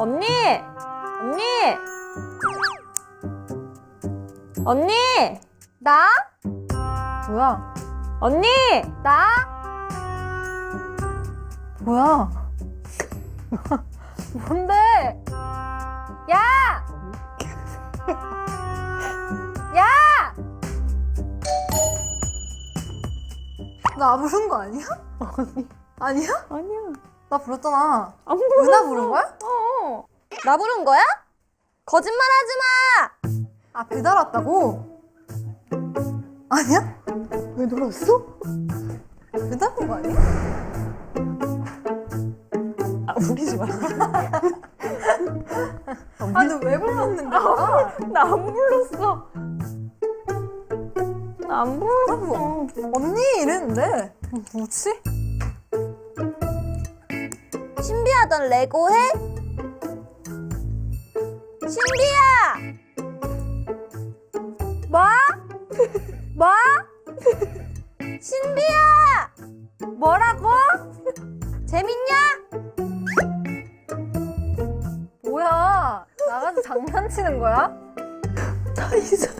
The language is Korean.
언니! 언니! 언니! 나? 뭐야? 언니! 나? 뭐야? 뭔데? 야! 야! 나안 부른 거 아니야? 아니야? 아니야. 나 불렀잖아. 안 불렀어. 은하 부른 거야? 어. 나 부른 거야? 거짓말 하지 마! 아 배달 왔다고? 아니야? 왜 놀았어? 배달 온거 아니야? 아, 우기지 마. 아 근데 왜 불렀는데? 아, 나 안 불렀어. 나 안 불렀어. 언니 이랬는데 뭐지? 신비하던 레고 해? 신비야! 뭐? 뭐? 신비야! 뭐라고? 재밌냐? 뭐야? 나가서 장난치는 거야? 다 이상.